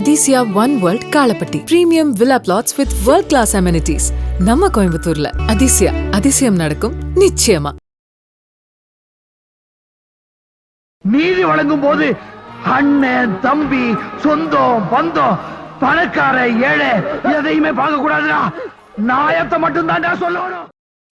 Athisaya one world Kalapatti premium villa plots with world class amenities நம்ம கோயம்புத்தூர்ல. அதிசயா அதிசயம் நடக்கும் நிச்சயமா. நீதி வழங்கும் போது அண்ணன் தம்பி சொந்தம் பந்தம் பணக்கார ஏழை எதையுமே பார்க்க கூடாதுடா நாயத்தை மட்டும் தான்டா சொல்லணும்.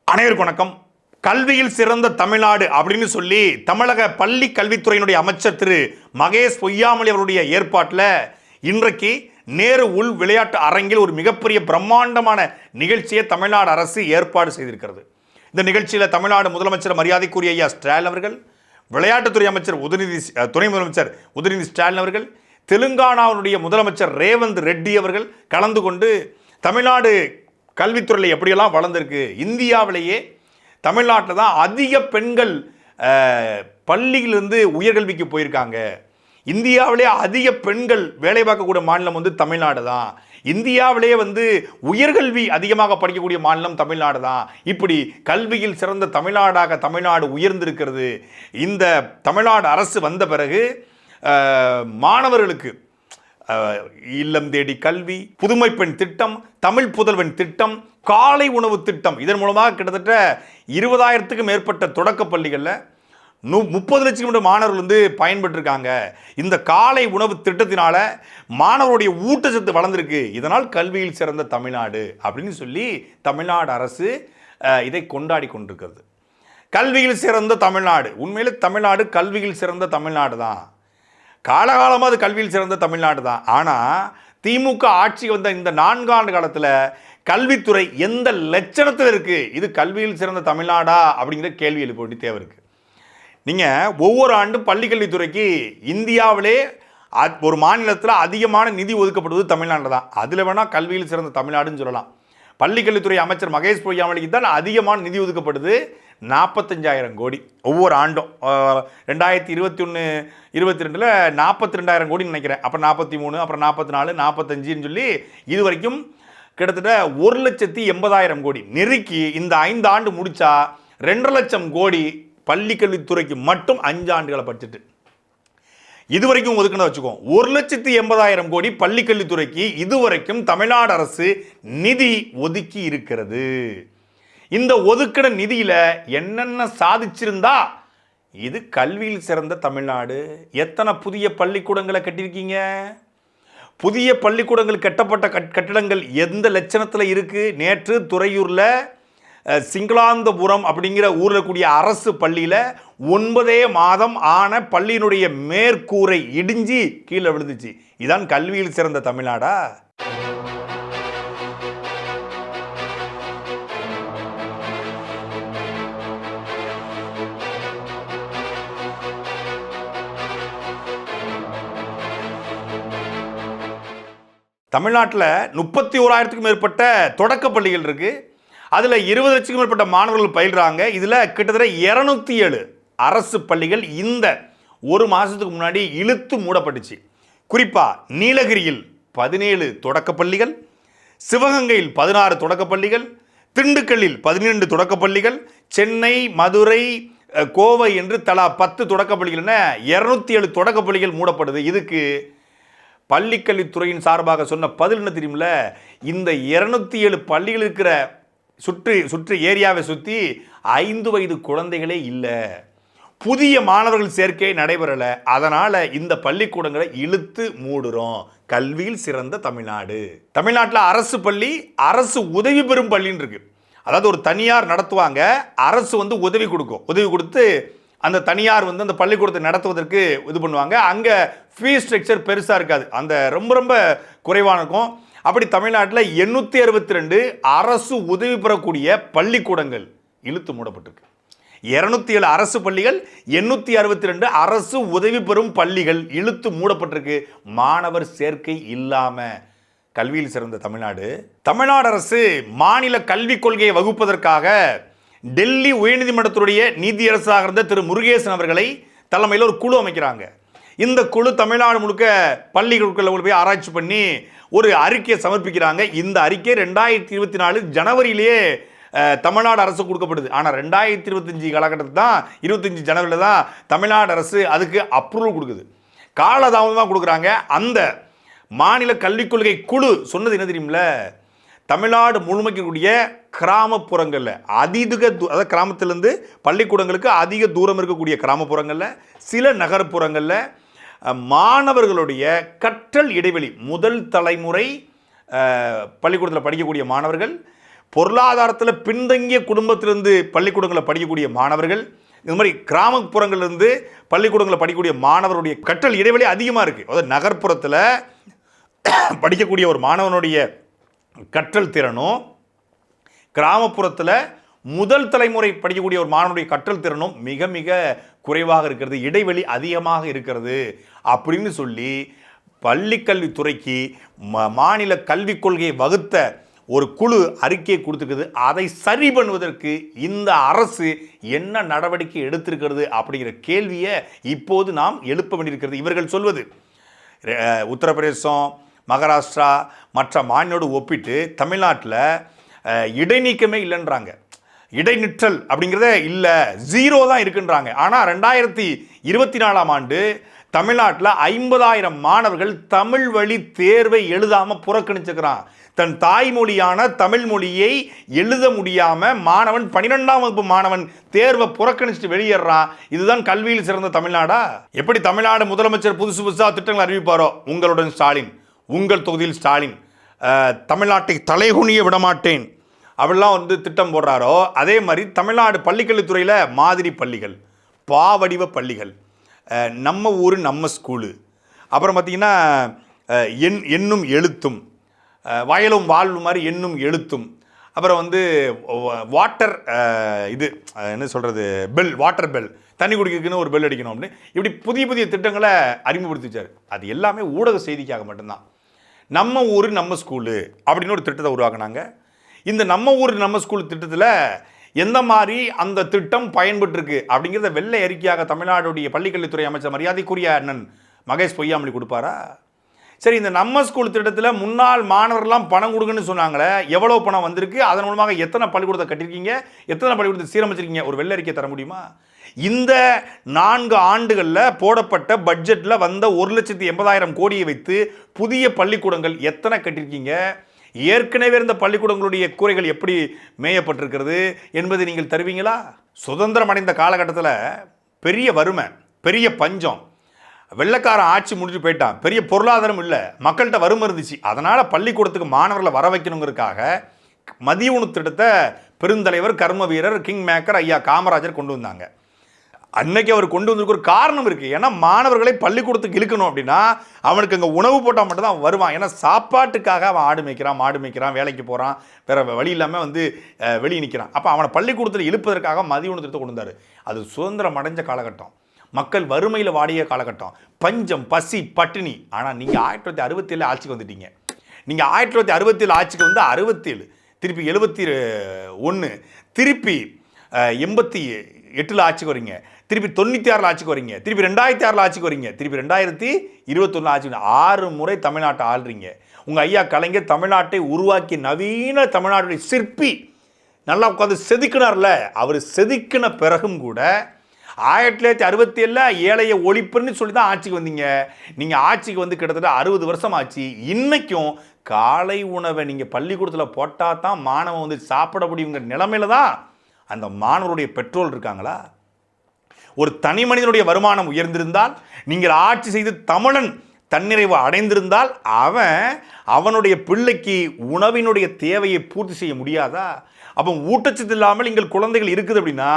அனைவருக்கும் வணக்கம். கல்வியில் சிறந்த தமிழ்நாடு அப்படின்னு சொல்லி தமிழக பள்ளி கல்வித்துறையினுடைய அமைச்சர் திரு மகேஷ் பொய்யாமொழி அவருடைய ஏற்பாட்டில் இன்றைக்கு நேரு உள் விளையாட்டு அரங்கில் ஒரு மிகப்பெரிய பிரம்மாண்டமான நிகழ்ச்சியை தமிழ்நாடு அரசு ஏற்பாடு செய்திருக்கிறது. இந்த நிகழ்ச்சியில் தமிழ்நாடு முதலமைச்சர் மரியாதைக்குரிய ஐயா ஸ்டாலின் அவர்கள் விளையாட்டுத்துறை அமைச்சர் உதயநிதி துணை முதலமைச்சர் உதயநிதி ஸ்டாலின் அவர்கள் தெலுங்கானாவுடைய முதலமைச்சர் ரேவந்த் ரெட்டி அவர்கள் கலந்து கொண்டு தமிழ்நாடு கல்வித்துறையில் எப்படியெல்லாம் வளர்ந்துருக்கு இந்தியாவிலேயே தமிழ்நாட்டில் தான் அதிக பெண்கள் பள்ளியிலிருந்து உயர்கல்விக்கு போயிருக்காங்க. இந்தியாவிலே அதிக பெண்கள் வேலை பார்க்கக்கூடிய மாநிலம் வந்து தமிழ்நாடு தான் இந்தியாவிலேயே வந்து உயர்கல்வி அதிகமாக படிக்கக்கூடிய மாநிலம் தமிழ்நாடு தான் இப்படி கல்வியில் சிறந்த தமிழ்நாடாக தமிழ்நாடு உயர்ந்திருக்கிறது. இந்த தமிழ்நாடு அரசு வந்த பிறகு மாணவர்களுக்கு இல்லம் தேடி கல்வி புதுமை பெண் திட்டம் தமிழ் புதல்வன் திட்டம் காலை உணவு திட்டம் இதன் மூலமாக கிட்டத்தட்ட இருபதாயிரத்துக்கும் மேற்பட்ட தொடக்க பள்ளிகளில் நூ முப்பது லட்சம் மட்டும் மாணவர்கள் வந்து பயன்பெற்றிருக்காங்க. இந்த காலை உணவு திட்டத்தினால மாணவருடைய ஊட்டச்சத்து வளர்ந்துருக்கு. இதனால் கல்வியில் சிறந்த தமிழ்நாடு அப்படின்னு சொல்லி தமிழ்நாடு அரசு இதை கொண்டாடி கொண்டிருக்கிறது. கல்வியில் சிறந்த தமிழ்நாடு. உண்மையிலே தமிழ்நாடு கல்வியில் சிறந்த தமிழ்நாடு தான். காலகாலமாக அது கல்வியில் சிறந்த தமிழ்நாடு தான். ஆனால் திமுக ஆட்சி வந்த இந்த நான்காண்டு காலத்தில் கல்வித்துறை எந்த லட்சணத்தில் இருக்குது இது கல்வியில் சிறந்த தமிழ்நாடா? அப்படிங்கிற கேள்வி எழுப்ப வேண்டிய தேவை இருக்குது நீங்கள் ஒவ்வொரு ஆண்டும் பள்ளிக்கல்வித்துறைக்கு இந்தியாவிலே ஒரு மாநிலத்தில் அதிகமான நிதி ஒதுக்கப்படுவது தமிழ்நாட்டில் தான். அதில் வேணால் கல்வியில் சிறந்த தமிழ்நாடுன்னு சொல்லலாம். பள்ளிக்கல்வித்துறை அமைச்சர் மகேஷ் பொய்யாமலிக்கு தான் அதிகமான நிதி ஒதுக்கப்படுது நாற்பத்தஞ்சாயிரம் கோடி ஒவ்வொரு ஆண்டும். ரெண்டாயிரத்தி இருபத்தி ஒன்று இருபத்தி ரெண்டில் நாற்பத்தி ரெண்டாயிரம் கோடின்னு நினைக்கிறேன். அப்புறம் நாற்பத்தி மூணு அப்புறம் நாற்பத்தி நாலு நாற்பத்தஞ்சுன்னு சொல்லி இது வரைக்கும் கிட்டத்தட்ட ஒரு லட்சத்தி எண்பதாயிரம் கோடி. நெருக்கி இந்த ஐந்து ஆண்டு முடித்தா ரெண்டரை லட்சம் கோடி பள்ளிக்கல்வித்துறைக்கு மட்டும் அஞ்சு ஆண்டுகளை பட்ஜெட்டு இதுவரைக்கும் ஒதுக்கின வச்சுக்கோ ஒரு லட்சத்தி எண்பதாயிரம் கோடி பள்ளிக்கல்வித்துறைக்கு இதுவரைக்கும் தமிழ்நாடு அரசு நிதி ஒதுக்கி இருக்கிறது. இந்த ஒதுக்கின நிதியில் என்னென்ன சாதிச்சிருந்தா இது கல்வியில் சிறந்த தமிழ்நாடு. எத்தனை புதிய பள்ளிக்கூடங்களை கட்டியிருக்கீங்க? புதிய பள்ளிக்கூடங்கள் கட்டப்பட்ட கட்- கட்டிடங்கள் எந்த லட்சணத்தில் இருக்குது நேற்று துறையூரில் சிங்களாந்தபுரம் அப்படிங்கிற ஊரில் கூடிய அரசு பள்ளியில் ஒன்பதே மாதம் ஆன பள்ளியினுடைய மேற்கூரை இடிஞ்சு கீழே விழுந்துச்சு. இதான் கல்வியில் சிறந்த தமிழ்நாடா? தமிழ்நாட்டில் முப்பத்தி ஓராயிரத்துக்கும் மேற்பட்ட தொடக்க பள்ளிகள் இருக்கு. அதில் இருபது லட்சத்துக்கும் மேற்பட்ட மாணவர்கள் பயில்றாங்க. இதில் கிட்டத்தட்ட இரநூத்தி ஏழு அரசு பள்ளிகள் இந்த ஒரு மாதத்துக்கு முன்னாடி இழுத்து மூடப்பட்டுச்சு. குறிப்பாக நீலகிரியில் பதினேழு தொடக்க பள்ளிகள் சிவகங்கையில் பதினாறு தொடக்க பள்ளிகள் திண்டுக்கல்லில் பதினெண்டு தொடக்க பள்ளிகள் சென்னை மதுரை கோவை என்று தலா பத்து தொடக்க பள்ளிகள் என இரநூத்தி ஏழு தொடக்க பள்ளிகள் மூடப்படுது. இதுக்கு பள்ளிக்கல்வித்துறையின் சார்பாக சொன்ன பதில் என்ன தெரியுமில்ல? இந்த இரநூத்தி ஏழு பள்ளிகள் இருக்கிற சுற்றி சுற்றி ஏரியாவை சுற்றி ஐந்து வயது குழந்தைகளே இல்லை. புதிய மாணவர்கள் சேர்க்கை நடைபெறலை. அதனால் இந்த பள்ளிக்கூடங்களை இழுத்து மூடுறோம். கல்வியில் சிறந்த தமிழ்நாடு. தமிழ்நாட்டில் அரசு பள்ளி அரசு உதவி பெறும் பள்ளின்னு இருக்கு. அதாவது ஒரு தனியார் நடத்துவாங்க. அரசு வந்து உதவி கொடுக்கும். உதவி கொடுத்து அந்த தனியார் வந்து அந்த பள்ளிக்கூடத்தை நடத்துவதற்கு இது பண்ணுவாங்க. அங்கே ஃபீஸ் ஸ்ட்ரக்சர் பெருசாக இருக்காது. அந்த ரொம்ப ரொம்ப குறைவான இருக்கும். அப்படி தமிழ்நாட்டில் எண்ணூற்றி அறுபத்தி ரெண்டு அரசு உதவி பெறக்கூடிய பள்ளிக்கூடங்கள் இழுத்து மூடப்பட்டிருக்கு. இருநூத்தி ஏழு அரசு பள்ளிகள் எண்ணூற்றி அறுபத்தி ரெண்டு அரசு உதவி பெறும் பள்ளிகள் இழுத்து மூடப்பட்டிருக்கு. மாணவர் சேர்க்கை இல்லாமல் கல்வியில் சிறந்த தமிழ்நாடு. தமிழ்நாடு அரசு மாநில கல்விக் கொள்கையை வகுப்பதற்காக டெல்லி உயர்நீதிமன்றத்துடைய நீதியரசாக இருந்த திரு முருகேசன் அவர்களை தலைமையில் ஒரு குழு அமைக்கிறாங்க. இந்த குழு தமிழ்நாடு முழுக்க பள்ளிகளுக்குள்ள போய் ஆராய்ச்சி பண்ணி ஒரு அறிக்கையை சமர்ப்பிக்கிறாங்க. இந்த அறிக்கை ரெண்டாயிரத்தி இருபத்தி நாலு ஜனவரியிலேயே தமிழ்நாடு அரசு கொடுக்கப்படுது. ஆனால் ரெண்டாயிரத்தி இருபத்தஞ்சி காலகட்டத்தில் தான் இருபத்தஞ்சி ஜனவரியில் தான் தமிழ்நாடு அரசு அதுக்கு அப்ரூவல் கொடுக்குது. காலதாமதமாக கொடுக்குறாங்க. அந்த மாநில கல்விக் கொள்கை குழு சொன்னது என்ன தெரியுமில்ல? தமிழ்நாடு முழுமைக்கக்கூடிய கிராமப்புறங்களில் அதிக தூ- அதாவது கிராமத்திலேருந்து பள்ளிக்கூடங்களுக்கு அதிக தூரம் இருக்கக்கூடிய கிராமப்புறங்களில் சில நகர்ப்புறங்களில் மாணவர்களுடைய கற்றல் இடைவெளி. முதல் தலைமுறை பள்ளிக்கூடத்தில் படிக்கக்கூடிய மாணவர்கள் பொருளாதாரத்தில் பின்தங்கிய குடும்பத்திலிருந்து பள்ளிக்கூடங்களில் படிக்கக்கூடிய மாணவர்கள் இந்த மாதிரி கிராமப்புறங்கள்லேருந்து பள்ளிக்கூடங்களில் படிக்கக்கூடிய மாணவருடைய கற்றல் இடைவெளி அதிகமாக இருக்குது அதாவது நகர்ப்புறத்தில் படிக்கக்கூடிய ஒரு மாணவனுடைய கற்றல் திறனும் கிராமப்புறத்தில் முதல் தலைமுறை படிக்கக்கூடிய ஒரு மாணவனுடைய கற்றல் திறனும் மிக மிக குறைவாக இருக்கிறது இடைவெளி அதிகமாக இருக்கிறது அப்படின்னு சொல்லி பள்ளிக்கல்வித்துறைக்கு ம- மாநில கல்விக் கொள்கையை வகுத்த ஒரு குழு அறிக்கையை கொடுத்துருக்குது. அதை சரி பண்ணுவதற்கு இந்த அரசு என்ன நடவடிக்கை எடுத்திருக்கிறது அப்படிங்கிற கேள்வியை இப்போது நாம் எழுப்ப வேண்டியிருக்கிறது. இவர்கள் சொல்வது உத்தரப்பிரதேசம் மகாராஷ்டிரா மற்ற மாநிலோடு ஒப்பிட்டு தமிழ்நாட்டில் இடைநீக்கமே இல்லைன்றாங்க. இடைநிற்றல் அப்படிங்கிறதே இல்லை. ஜீரோ தான் இருக்குன்றாங்க. ஆனால் ரெண்டாயிரத்தி இருபத்தி நாலாம் ஆண்டு தமிழ்நாட்டில் ஐம்பதாயிரம் மாணவர்கள் தமிழ் வழி தேர்வை எழுதாமல் புறக்கணிச்சுக்கிறான். தன் தாய்மொழியான தமிழ் மொழியை எழுத முடியாமல் மாணவன் பன்னிரெண்டாம் வகுப்பு மாணவன் தேர்வை புறக்கணிச்சுட்டு வெளியேறான். இதுதான் கல்வியில் சிறந்த தமிழ்நாடா? எப்படி தமிழ்நாடு முதலமைச்சர் புதுசு புதுசாக திட்டங்கள் அறிவிப்பாரோ? உங்களுடன் ஸ்டாலின். உங்கள் தொகுதியில் ஸ்டாலின். தமிழ்நாட்டை தலைகுனிய விடமாட்டேன். அப்படிலாம் வந்து திட்டம் போடுறாரோ அதே மாதிரி தமிழ்நாடு பள்ளிக்கல்வித்துறையில் மாதிரி பள்ளிகள் பாவடிவ பள்ளிகள் நம்ம ஊர் நம்ம ஸ்கூலு அப்புறம் பார்த்திங்கன்னா எண் எண்ணும் எழுத்தும் வயலும் வாழ்வு மாதிரி எண்ணும் எழுத்தும். அப்புறம் வந்து வாட்டர் இது என்ன சொல்கிறது பெல் வாட்டர் பெல் தண்ணி குடிக்கிறதுக்குன்னு ஒரு பெல் அடிக்கணும் அப்படின்னு இப்படி புதிய புதிய திட்டங்களை அறிமுகப்படுத்தி வச்சார் அது எல்லாமே ஊடக செய்திக்காக மட்டும்தான். நம்ம ஊர் நம்ம ஸ்கூலு அப்படின்னு ஒரு திட்டத்தை உருவாக்குனாங்க. இந்த நம்ம ஊர் நம்ம ஸ்கூல் திட்டத்தில் எந்த மாதிரி அந்த திட்டம் பயன்பட்டுருக்கு அப்படிங்கிறத வெள்ளை அறிக்கையாக தமிழ்நாடுடைய பள்ளிக்கல்வித்துறை அமைச்சர் மரியாதைக்குரிய அண்ணன் மகேஷ் பொய்யாமொழி கொடுப்பாரா? சரி இந்த நம்ம ஸ்கூல் திட்டத்தில் முன்னாள் மாணவர்கள்லாம் பணம் கொடுங்கன்னு சொன்னாங்களே எவ்வளோ பணம் வந்திருக்கு? அதன் மூலமாக எத்தனை பள்ளிக்கூடத்தை கட்டியிருக்கீங்க? எத்தனை பள்ளிக்கூடத்தை சீரமைச்சிருக்கீங்க? ஒரு வெள்ளை அறிக்கை தர முடியுமா? இந்த நான்கு ஆண்டுகளில் போடப்பட்ட பட்ஜெட்டில் வந்த ஒரு லட்சத்தி எண்பதாயிரம் கோடியை வைத்து புதிய பள்ளிக்கூடங்கள் எத்தனை கட்டியிருக்கீங்க? ஏற்கனவே இருந்த பள்ளிக்கூடங்களுடைய கூரைகள் எப்படி மேயப்பட்டிருக்கிறது என்பதை நீங்கள் தருவீங்களா? சுதந்திரம் அடைந்த காலகட்டத்தில் பெரிய வறுமை பெரிய பஞ்சம். வெள்ளைக்காரன் ஆட்சி முடிஞ்சு போயிட்டான். பெரிய பொருளாதாரம் இல்லை. மக்கள்கிட்ட வறுமை இருந்துச்சு. அதனால் பள்ளிக்கூடத்துக்கு மாணவர்களை வர வைக்கணுங்கிறதுக்காக மதிய உணவு திட்டத்தை பெருந்தலைவர் கர்ம வீரர் கிங் மேக்கர் ஐயா காமராஜர் கொண்டு வந்தாங்க. அன்னைக்கு அவர் கொண்டு வந்திருக்க ஒரு காரணம் இருக்குது ஏன்னா மாணவர்களை பள்ளிக்கூடத்துக்கு இழுக்கணும் அப்படின்னா அவனுக்கு அங்கே உணவு போட்டால் மட்டும் தான் வருவான். ஏன்னா சாப்பாட்டுக்காக அவன் ஆடு மேய்க்கிறான் மாடு மேய்க்கிறான் வேலைக்கு போகிறான் வேறு வழி இல்லாமல் வந்து வெளியே நிற்கிறான் அப்போ அவனை பள்ளிக்கூடத்தில் இழுப்பதற்காக மதிய உணவு திட்டத்தை கொண்டு வந்தார். அது சுதந்திரம் அடைஞ்ச காலகட்டம். மக்கள் வறுமையில் வாடிய காலகட்டம். பஞ்சம் பசி பட்டினி. ஆனால் நீங்கள் ஆயிரத்தி தொள்ளாயிரத்தி அறுபத்தேழு ஆட்சிக்கு வந்துட்டீங்க. நீங்கள் ஆயிரத்தி தொள்ளாயிரத்தி அறுபத்தேழு ஆட்சிக்கு வந்து அறுபத்தேழு திருப்பி எழுபத்தி ஒன்று திருப்பி எண்பத்தி எட்டில் ஆட்சிக்கு வரீங்க. திருப்பி தொண்ணூற்றி ஆறில் ஆட்சிக்கு வரீங்க. திருப்பி ரெண்டாயிரத்தி ஆறில் ஆட்சிக்கு வரீங்க. திருப்பி ரெண்டாயிரத்தி இருபத்தொன்னு ஆட்சி ஆறு முறை தமிழ்நாட்டை ஆள்றீங்க. உங்கள் ஐயா கலைஞர் தமிழ்நாட்டை உருவாக்கி நவீன தமிழ்நாட்டுடைய சிற்பி. நல்லா உட்காந்து செதுக்கினார்ல. அவர் செதுக்கின பிறகும் கூட ஆயிரத்தி தொள்ளாயிரத்தி அறுபத்தி ஏழில் ஏழைய ஒழிப்புன்னு சொல்லி தான் ஆட்சிக்கு வந்தீங்க. நீங்கள் ஆட்சிக்கு வந்து கிட்டத்தட்ட அறுபது வருஷம் ஆச்சு. இன்றைக்கும் காலை உணவை நீங்கள் பள்ளிக்கூடத்தில் போட்டால் தான் மாணவன் வந்து சாப்பிட முடியுங்கிற நிலமையில தான் அந்த மாணவருடைய பெற்றோர் இருக்காங்களா? ஒரு தனி மனிதனுடைய வருமானம் உயர்ந்திருந்தால் நீங்கள் ஆட்சி செய்து தமிழன் தன்னிறைவு அடைந்திருந்தால் அவன் அவனுடைய பிள்ளைக்கு உணவினுடைய தேவையை பூர்த்தி செய்ய முடியாதா? அப்போ ஊட்டச்சத்து இல்லாமல் எங்கள் குழந்தைகள் இருக்குது அப்படின்னா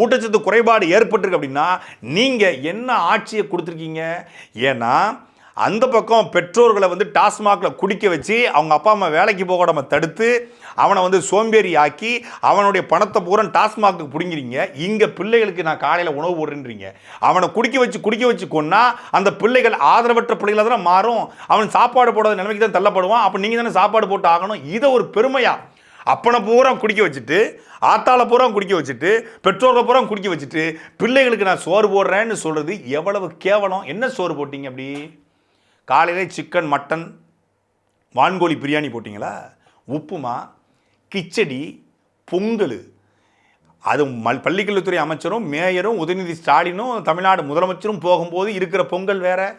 ஊட்டச்சத்து குறைபாடு ஏற்பட்டிருக்கு அப்படின்னா நீங்கள் என்ன ஆட்சியை கொடுத்துருக்கீங்க? ஏன்னா அந்த பக்கம் பெற்றோர்களை வந்து டாஸ்மாகில் குடிக்க வச்சு அவங்க அப்பா அம்மா வேலைக்கு போக நம்ம தடுத்து அவனை வந்து சோம்பேறி ஆக்கி அவனுடைய பணத்தை பூரா டாஸ்மாக்கு பிடிங்கிறீங்க இங்கே பிள்ளைகளுக்கு நான் காலையில் உணவு போடுறேன்றீங்க. அவனை குடிக்க வச்சு குடிக்க வச்சு கொன்னா அந்த பிள்ளைகள் ஆதரவற்ற பிள்ளைகளாக தானே மாறும். அவன் சாப்பாடு போடாத நிலைமைக்கு தான் தள்ளப்படுவான். அப்போ நீங்கள் தானே சாப்பாடு போட்டு ஆகணும். இதை ஒரு பெருமையாக அப்பனை பூரா குடிக்க வச்சுட்டு ஆத்தாளை பூரா குடிக்க வச்சுட்டு பெற்றோர்களை பூரா குடிக்க வச்சுட்டு பிள்ளைகளுக்கு நான் சோறு போடுறேன்னு சொல்கிறது எவ்வளவு கேவலம். என்ன சோறு போட்டீங்க அப்படி? காலையிலே சிக்கன் மட்டன் வான்கோழி பிரியாணி போட்டிங்களா? உப்புமா கிச்சடி பொங்கல். அது மல் பள்ளிக்கல்வித்துறை அமைச்சரும் மேயரும் உதயநிதி ஸ்டாலினும் தமிழ்நாடு முதலமைச்சரும் போகும்போது இருக்கிற பொங்கல் வேறு.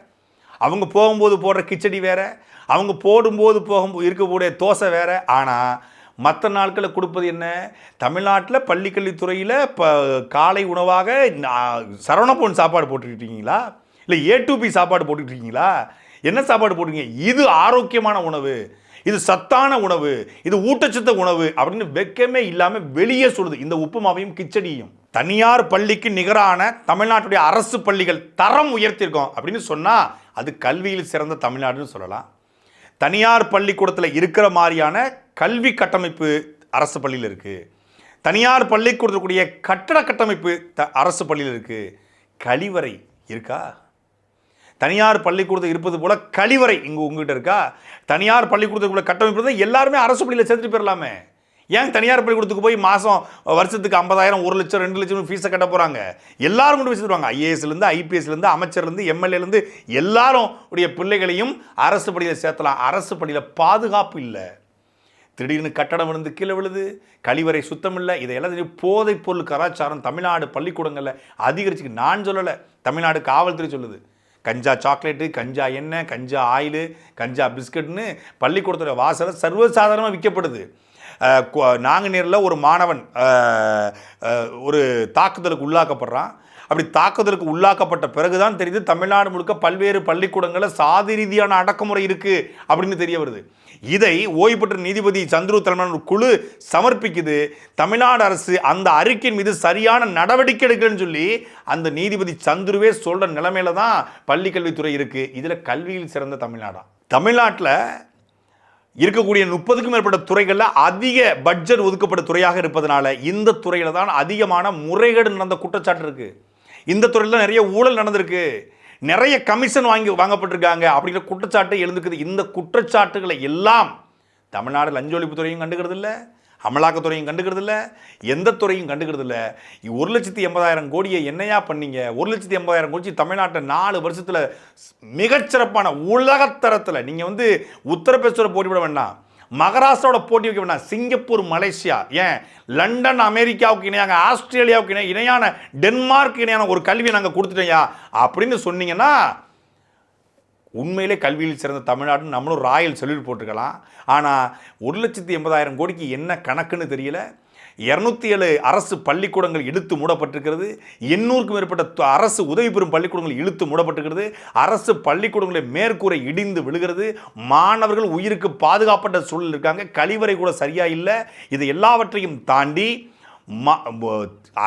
அவங்க போகும்போது போடுற கிச்சடி வேறு. அவங்க போடும்போது போகும் இருக்கக்கூடிய தோசை வேறு. ஆனால் மற்ற நாட்களில் கொடுப்பது என்ன? தமிழ்நாட்டில் பள்ளிக்கல்வித்துறையில் இப்போ காலை உணவாக நா- சரவணபவன் சாப்பாடு போட்டுக்கிட்டீங்களா இல்லை ஏ டூ பி சாப்பாடு போட்டுக்கிட்டீங்களா என்ன சாப்பாடு போடுவீங்க? இது ஆரோக்கியமான உணவு. இது சத்தான உணவு. இது ஊட்டச்சத்த உணவு அப்படின்னு வெக்கமே இல்லாமல் வெளியே சொல்லுது. இந்த உப்புமாவையும் கிச்சடியும் தனியார் பள்ளிக்கு நிகரான தமிழ்நாட்டுடைய அரசு பள்ளிகள் தரம் உயர்த்தியிருக்கோம் அப்படின்னு சொன்னால் அது கல்வியில் சிறந்த தமிழ்நாடுன்னு சொல்லலாம். தனியார் பள்ளிக்கூடத்தில் இருக்கிற மாதிரியான கல்வி கட்டமைப்பு அரசு பள்ளியில் இருக்குது தனியார் பள்ளிக்கூடத்தில் கூடிய கட்டட கட்டமைப்பு த அரசு பள்ளியில் இருக்குது கழிவறை இருக்கா? தனியார் பள்ளிக்கூடத்தில் இருப்பது போல கழிவறை இங்கே உங்ககிட்ட இருக்கா? தனியார் பள்ளிக்கூடத்துக்குள்ள கட்டமைப்பு தான் எல்லாருமே அரசு பள்ளியில் சேர்த்துட்டு போயிடலாமே ஏன் தனியார் பள்ளிக்கூடத்துக்கு போய் மாதம் வருஷத்துக்கு ஐம்பதாயிரம் ஒரு லட்சம் ரெண்டு லட்சம் ஃபீஸை கட்ட போகிறாங்க எல்லாரும் கொண்டு போய் சேர்த்துருவாங்க ஐஏஎஸ்லேருந்து ஐபிஎஸ்லேருந்து அமைச்சர்லேருந்து எம்எல்ஏலேருந்து எல்லாரும் உடைய பிள்ளைகளையும் அரசு பள்ளியில் சேர்த்தலாம். அரசு பள்ளியில் பாதுகாப்பு இல்லை. திடீர்னு கட்டடம் விழுந்து கீழே விழுது கழிவறை சுத்தம் இல்லை இதையெல்லாம் தெரியும் போதைப் பொருள் கலாச்சாரம் தமிழ்நாடு பள்ளிக்கூடங்களில் அதிகரிச்சு நான் சொல்லலை. தமிழ்நாடு காவல்துறை சொல்லுது. கஞ்சா சாக்லேட்டு கஞ்சா எண்ணெய் கஞ்சா ஆயிலு கஞ்சா பிஸ்கட்னு பள்ளிக்கூடத்தோட வாசலை சர்வசாதாரணமாக விற்கப்படுது. நாங்குநேரில் ஒரு மாணவன் ஒரு தாக்குதலுக்கு உள்ளாக்கப்படுறான். அப்படி தாக்குதலுக்கு உள்ளாக்கப்பட்ட பிறகுதான் தெரியுது தமிழ்நாடு முழுக்க பல்வேறு பள்ளிக்கூடங்களில் சாதி ரீதியான அடக்குமுறை இருக்குது அப்படின்னு தெரிய வருது. இதை ஓய்வு பெற்ற நீதிபதி சந்துரு தலைமையான ஒரு குழு சமர்ப்பிக்குது. தமிழ்நாடு அரசு அந்த அறிக்கையின் மீது சரியான நடவடிக்கை எடுக்கலன்னு சொல்லி அந்த நீதிபதி சந்துருவே சொல்கிற நிலைமையில தான் பள்ளிக்கல்வித்துறை இருக்குது இதில் கல்வியில் சிறந்த தமிழ்நாடா? தமிழ்நாட்டில் இருக்கக்கூடிய முப்பதுக்கும் மேற்பட்ட துறைகளில் அதிக பட்ஜெட் ஒதுக்கப்பட்ட துறையாக இருப்பதனால இந்த துறையில் தான் அதிகமான முறைகேடு நடந்த குற்றச்சாட்டு இருக்குது இந்த துறையில் நிறைய ஊழல் நடந்திருக்கு. நிறைய கமிஷன் வாங்கி வாங்கப்பட்டிருக்காங்க. அப்படிங்கிற குற்றச்சாட்டு எழுந்துக்குது. இந்த குற்றச்சாட்டுகளை எல்லாம் தமிழ்நாடு லஞ்ச ஒழிப்புத்துறையும் கண்டுக்கிறது இல்லை அமலாக்கத்துறையும் கண்டுக்கிறது இல்லை எந்த துறையும் கண்டுக்கிறது இல்லை ஒரு லட்சத்தி எண்பதாயிரம் கோடியை என்னையா பண்ணீங்க? ஒரு லட்சத்தி எண்பதாயிரம் கோடி தமிழ்நாட்டை நாலு வருஷத்தில் மிகச்சிறப்பான உலகத்தரத்தில் நீங்கள் வந்து உத்தரப்பிரதேசோட போட்டி விட வேண்டாம். மகாராஷ்டிராவோட போட்டி வைக்க வேண்டாம். Singapore Malaysia. ஏன்? லண்டன் அமெரிக்காவுக்கு இணையாக ஆஸ்திரேலியாவுக்கு இணை இணையான டென்மார்க் இணையான ஒரு கல்வியை நாங்கள் கொடுத்துட்டோம்யா. அப்படின்னு சொன்னீங்கன்னா உண்மையிலே கல்வியில் சிறந்த தமிழ்நாடுன்னு நம்மளும் ராயல் செல்யூட் போட்டிருக்கலாம். ஆனால் ஒரு லட்சத்தி எண்பதாயிரம் கோடிக்கு என்ன கணக்குன்னு தெரியல. இரநூத்தி ஏழு அரசு பள்ளிக்கூடங்கள் இழுத்து மூடப்பட்டிருக்கிறது. எண்ணூறுக்கும் மேற்பட்ட அரசு உதவி பெறும் பள்ளிக்கூடங்கள் இழுத்து மூடப்பட்டிருக்கிறது. அரசு பள்ளிக்கூடங்களில் மேற்கூரை இடிந்து விழுகிறது. மாணவர்கள் உயிருக்கு பாதுகாப்பட்ட சூழல் இருக்காங்க. கழிவறை கூட சரியாக இல்லை. இது எல்லாவற்றையும் தாண்டி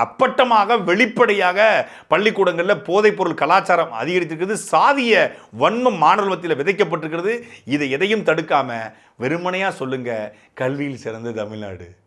அப்பட்டமாக வெளிப்படையாக பள்ளிக்கூடங்களில் போதைப்பொருள் கலாச்சாரம் அதிகரித்திருக்கிறது. சாதிய வன்மம் மாணவர் மத்தியில் விதைக்கப்பட்டிருக்கிறது. இதை எதையும் தடுக்காமல் வெறுமனையாக சொல்லுங்கள் கல்வியில் சிறந்த தமிழ்நாடு.